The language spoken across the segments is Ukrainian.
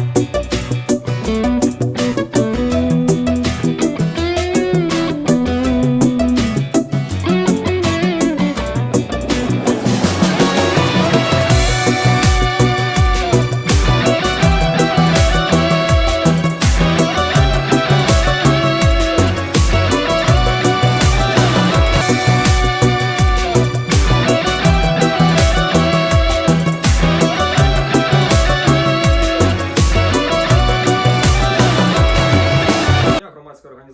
you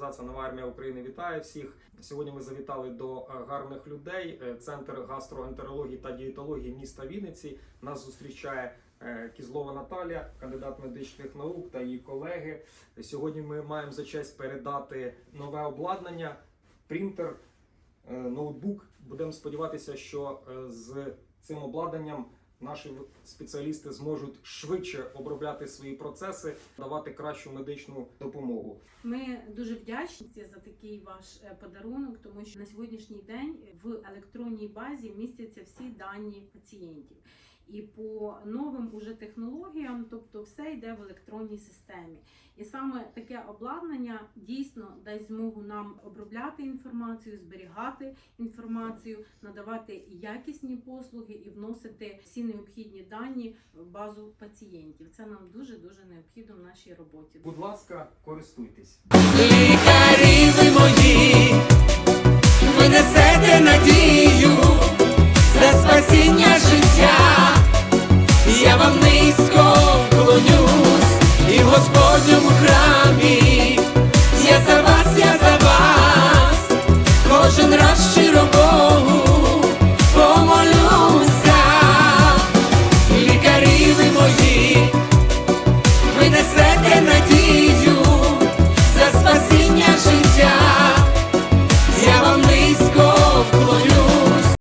організація Нова армія України вітає всіх. Сьогодні ми завітали до е, гарних людей. Е, Центр гастроентерології та дієтології міста Вінниці. Нас зустрічає е, Кізлова Наталія, кандидат медичних наук та її колеги. Сьогодні ми маємо за честь передати нове обладнання, принтер, ноутбук. Будемо сподіватися, що з цим обладнанням наші спеціалісти зможуть швидше обробляти свої процеси, давати кращу медичну допомогу. Ми дуже вдячні за такий ваш е, подарунок, тому що на сьогоднішній день в електронній базі містяться всі дані пацієнтів. І по новим уже технологіям, тобто все йде в електронній системі. І саме таке обладнання дійсно дасть змогу нам обробляти інформацію, зберігати інформацію, надавати якісні послуги і вносити всі необхідні дані в базу пацієнтів. Це нам дуже дуже необхідно в нашій роботі. Будь ласка, користуйтесь. Лікарі ви мої, ви несете надію за спасіння